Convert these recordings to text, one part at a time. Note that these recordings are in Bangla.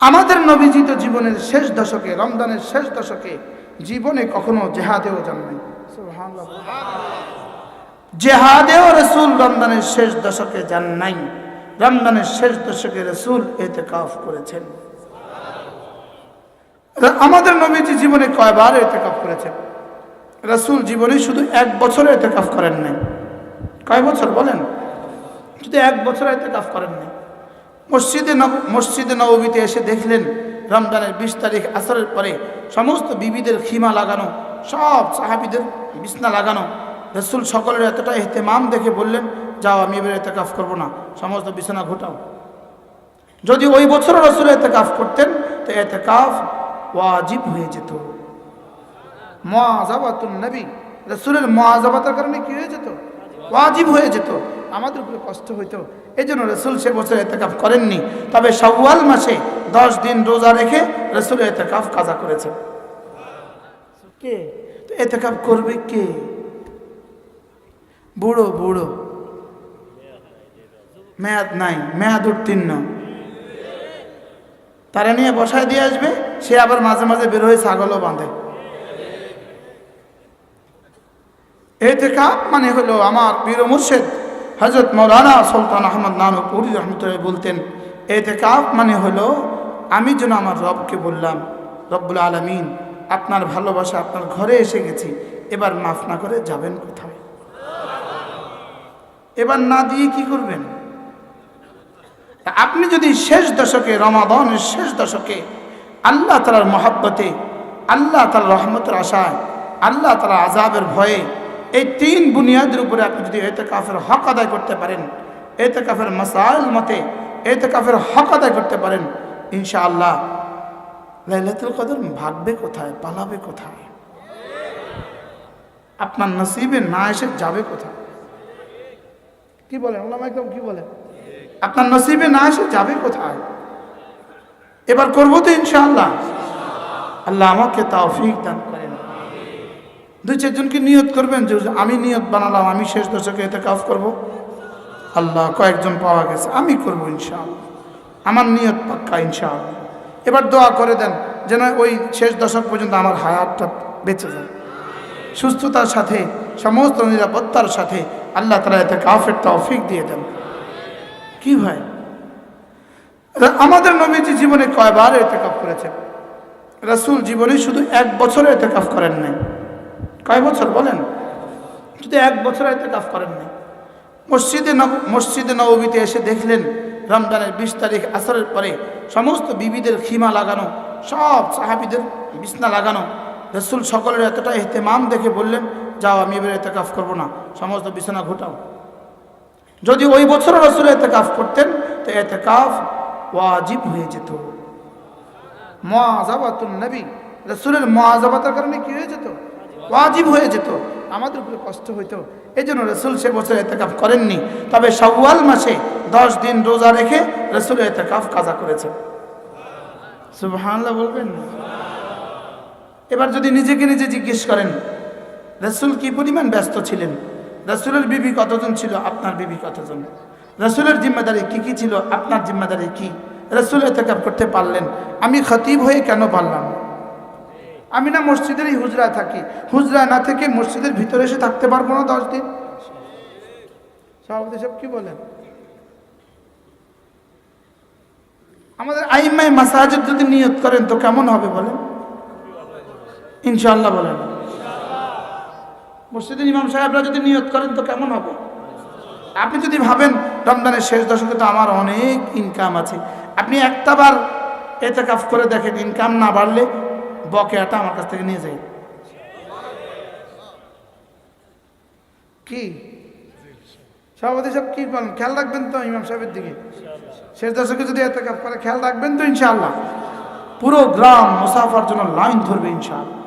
আমাদের নবীজিত জীবনের শেষ দশকে রমজানের শেষ দশকে জীবনে কখনো জেহাদেও যান নাই। জেহাদেও রসুল রমজানের শেষ দশকে যান নাই। রমজানের শেষ দশকে রসুল এতে কাফ করেছেন। আমাদের নবীজি জীবনে কয়বার এতে কাফ করেছেন? রসুল জীবনে শুধু এক বছর এতে কাফ করেন নাই। কয় বছর বলেন? শুধু এক বছর এতে কাফ করেন নাই। মসজিদে নব- মসজিদে নবীতে এসে দেখলেন রমজানের বিশ তারিখ আসরের পরে সমস্ত বিবিদের খিমা লাগানো, সব সাহাবিদের বিছনা লাগানো। রসুল সকলের এতটা এহতেমাম দেখে বললেন, যাও, আমি এবার এতে কাফ করব না। সমস্ত বিছানা ঘোটাও। যদি ওই বছর রসুল এতে কাফ করতেন, তো এতে কাফ ওয়াজিব হয়ে যেত। মহাজাবাতুল নবী। রসুলের মহাজাবাতের কারণে কি হয়ে যেত? ওয়াজিব হয়ে যেত। আমাদের উপরে কষ্ট হইতো। এই জন্য রসুল সে বছর এতেকাফ করেননি। তবে সওয়াল মাসে দশ দিন রোজা রেখে রসুল এতেকাফ কাজা করেছে কে? তো এতেকাফ করবে কে? বুড়ো বুড়ো। মেয়াদ নাই, মেয়াদ উত্তীর্ণ। তারা নিয়ে বসায় দিয়ে আসবে, সে আবার মাঝে মাঝে বের হয়ে ছাগলও বাঁধে। এতেকাপ মানে হলো আমার বীর মুর্শেদ হজরত মৌলানা সুলতান আহমদ নানুপুরি রহমতুল্লাহ বলতেন এতেকাপ মানে হলো আমি যেন আমার রবকে বললাম, রব্বুল আলমিন, আপনার ভালোবাসা আপনার ঘরে এসে গেছি, এবার মাফ না করে যাবেন কোথায়? এবার না দিয়ে কি করবেন? আপনি যদি শেষ দশকে, রমাদনের শেষ দশকে আল্লাহ তালার মহাব্বতে, আল্লাহ তালার রহমতের আশায়, আল্লাহ তালা আজাবের ভয়ে এই তিন বুনিয়াদের উপরে আপনি যদি এতে কাফের হক আদায় করতে পারেন এতে কাফের মতে এতে কাফের হক আদায় করতে পারেন, ইনশাআল্লাহ লাইলাতুল কদর ভাগবে কোথায়, পালাবে কোথায়? আপনার নসিবে না এসে যাবে কোথায়? কি বলেন, আল্লাহ একদম কি বলেন? আপনার নসিবে না এসে যাবে কোথায়? এবার করব তো ইনশাআল্লাহ। আল্লাহ আমাকে তাওফিক দান করেন। দুই চারজনকে নিয়ত করবেন যে, আমি নিয়ত বানালাম, আমি শেষ দশকে এতে কাজ করব। আল্লাহ কয়েকজন পাওয়া গেছে, আমি করব ইনশাআল্লাহ। আমার নিয়ত পাক্কা ইনশাআল্লাহ। এবার দোয়া করে দেন যেন ওই শেষ দশক পর্যন্ত আমার হায়াতটা বেঁচে যায়। সুস্থতার সাথে, সমস্ত নিরাপত্তার সাথে আল্লাহ তালা এতে কাফের তৌফিক দিয়ে দেন। কি ভাই? আমাদের নবীজি জীবনে কয়বার এতেকাফ করেছেন? রাসূল জীবনে শুধু এক বছর এতেকাফ করেন নাই। কয় বছর বলেন? যদি এক বছর এতেকাফ করেন নাই মসজিদে নব, মসজিদে নবীতে এসে দেখলেন, রমজানের বিশ তারিখ আসরের পরে সমস্ত বিবিদের খিমা লাগানো, সব সাহাবিদের বিছনা লাগানো, রসুল সকলের এতটা এহতেমাম দেখে বললেন, যাও, আমি এবার এতেকাফ করব না, সমস্ত বিছানা ঘোটাও। যদি ওই বছর রসুল এতেকাফ করতেন, তো এতেকাফ ওয়াজিব হয়ে যেত। মহাজাবাতুল নবী, রসুলের মহাজাবাতের কারণে কি হয়ে যেত? ওয়াজিব হয়ে যেত। আমাদের উপরে কষ্ট হইতো। এই জন্য রসুল সে বছর এতেকাফ করেননি। তবে সওয়াল মাসে দশ দিন রোজা রেখে রসুল এতেকাফ কাজা করেছে বলবেন? এবার যদি নিজেকে নিজে জিজ্ঞেস করেন, রসুল কি পরিমাণ ব্যস্ত ছিলেন? রসুলের বিবি কতজন ছিল? আপনার বিবি কতজন? রসুলের জিম্মাদারি কি কি ছিল? আপনার জিম্মাদারি কি? রসুল এতেকাপ করতে পারলেন। আমি খতিব হয়ে কেন পারলাম? আমি না মসজিদেরই হুজরায় থাকি। হুজরায় না থেকে মসজিদের ভিতরে এসে থাকতে পারব না দশ দিন। সভাপতি সব কি বলেন? আমাদের আইমাই মাসাজের যদি নিয়ত করেন তো কেমন হবে বলেন? ইনশাল্লাহ বলেন। মসজিদের ইমাম সাহেবরা যদি নিয়ত করেন তো কেমন হবে? আপনি যদি ভাবেন, রমজানের শেষ দশকে তো আমার অনেক ইনকাম আছে। আপনি একটাবার এতে কাজ করে দেখেন, ইনকাম না বাড়লে বকেয়াটা আমার কাছ থেকে নিয়ে যায় কি? সভাপতি সাহেব কি বলেন? খেয়াল রাখবেন তো ইমাম সাহেবের দিকে। শেষ দশকে যদি এত কাজ করে খেয়াল রাখবেন তো ইনশাআল্লাহ। পুরো গ্রাম মুসাফার জন্য লাইন ধরবে ইনশাআল্লাহ।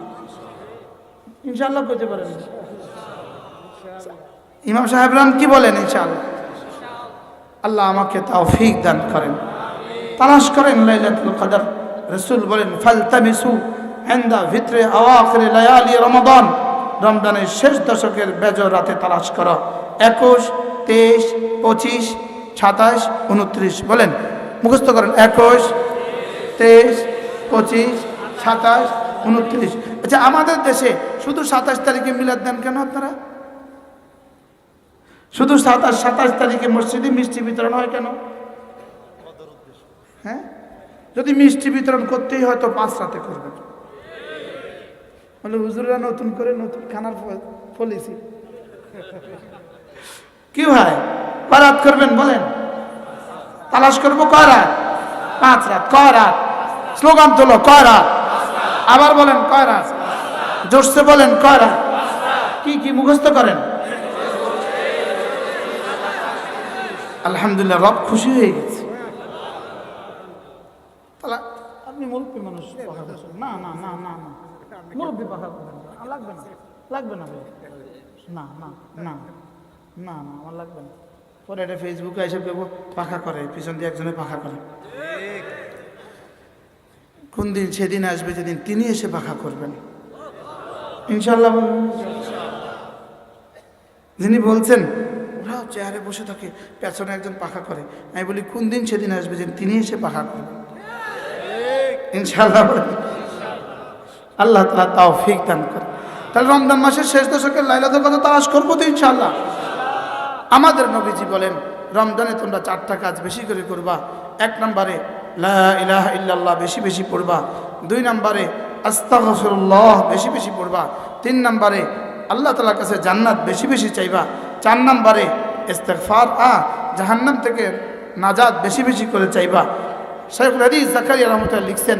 ইনশাআল্লাহ করতে পারেন। ইমাম সাহেবরান কি বলেন ইনশাআল্লাহ? আল্লাহ আমাকে তৌফিক দান করেন। তালাশ করেন লাইলাতুল কদর। রাসূল বলেন ফালতামিসু ইনদা ভিতরে আওয়াখির লায়ালি রমাদান। রমজানের শেষ দশকের বেজর রাতে তালাশ করো। একুশ, তেইশ, পঁচিশ, সাতাশ, উনত্রিশ বলেন। মুখস্থ করেন। একুশ, তেইশ, পঁচিশ, সাতাশ, উনত্রিশ। আচ্ছা আমাদের দেশে শুধু সাতাশ তারিখে মিলাদ দেন কেন আপনারা? শুধু সাতাশ সাতাশ তারিখে মসজিদে মিষ্টি বিতরণ হয় কেন? হ্যাঁ? যদি মিষ্টি বিতরণ করতেই হয় তো পাঁচ রাতে করবেন। বলে, হুজুররা নতুন করে নতুন খানার পলিসি। কি ভাই? কয় রাত করবেন বলেন? তালাশ করব কয় রাত? পাঁচ রাত। কয় রাত? স্লোগান তোলো, কয় রাত? আবার বলেন, কয় রাত? জোরসে বলেন, কয় রাত? কি কি মুখস্থ করেন? আলহামদুলিল্লাহ, রব খুশি হয়ে গেছে। আপনি মুরব্বী মানুষ। না না না না না। মুরব্বী পাখা করবেন। লাগবে না। লাগবে না ভাই। না না না না না, আমার লাগবে না। পরে এটা ফেসবুকে এসে পাখা করে, পিছন দিয়ে একজনে পাখা করে। কোন দিন সেদিন আসবে, যেদিন তিনি এসে পাখা করবেন। ইনশাল্লাহ যিনি বলছেন ওরা চেয়ারে বসে থাকে, পেছনে একজন পাখা করে। আমি বলি, কোন দিন সেদিন আসবে, যেদিন তিনি এসে পাখা করবেন। ইনশাল্লাহ। আল্লাহ তালা তাও ফিক দান করে তাহলে রমজান মাসের শেষ দশকের লাইলাদের কথা তালাশ করব তো ইনশাল্লাহ আমাদের নবীজি বলেন, রমজানে তোমরা চারটা কাজ বেশি করে করবা। এক নম্বরে ইলাহা ইল্লাল্লাহ বেশি বেশি পড়বা। দুই নম্বরে, আস্তাগফিরুল্লাহ বেশি বেশি পড়বা। তিন নম্বরে, আল্লাহ তালার কাছে জান্নাত বেশি বেশি চাইবা। চার নম্বরে, ইস্তেগফার আ জাহান্নাম থেকে নাজাদ বেশি বেশি করে চাইবা। শেখুল হাদিস জাকারিয়া রহমতুল্লাহ লিখছেন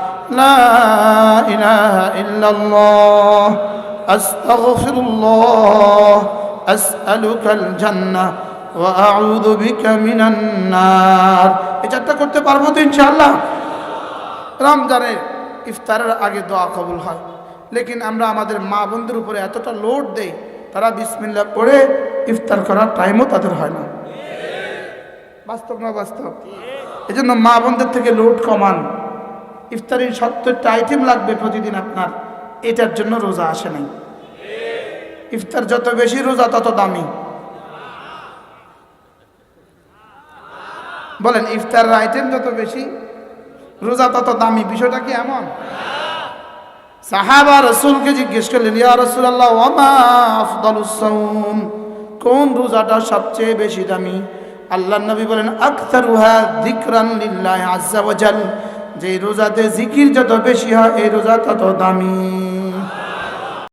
لا إله إلا الله أستغفر الله أسألك الجنة وأعوذ بك من النار لا إله إلا الله أستغفر الله أسألك الجنة وأعوذ بك من النار এই চারটা করতে পারবো তো ইনশাআল্লাহ রমজানের ইফতারের আগে দোয়া কবুল হয় লেকিন আমরা আমাদের মা বোনদের উপরে এতটা লোড দেই তারা বিসমিল্লা পড়ে ইফতার করার টাইমও তাদের হয় না বাস্তব না বাস্তব এই জন্য মা বোনদের থেকে লোড কমান ইফতারির সত্তরটা আইটেম লাগবে প্রতিদিন আপনার। এটার জন্য রোজা আসে নাই। ইফতার যত বেশি রোজা, তত দামি। বলেন, ইফতারের আইটেম যত বেশি, রোজা তত দামি। বিষয়টা কি এমন? সাহাবা রসুলকে জিজ্ঞেস করলেন, ইয়া রসুল আল্লাহ কোন রোজাটা সবচেয়ে বেশি দামি? আল্লাহ নবী বলেন আকতারুহা যিকরান লিল্লাহি আজ্জা যে রোজাতে জিকির যত বেশি হয় এই রোজা তত দামি।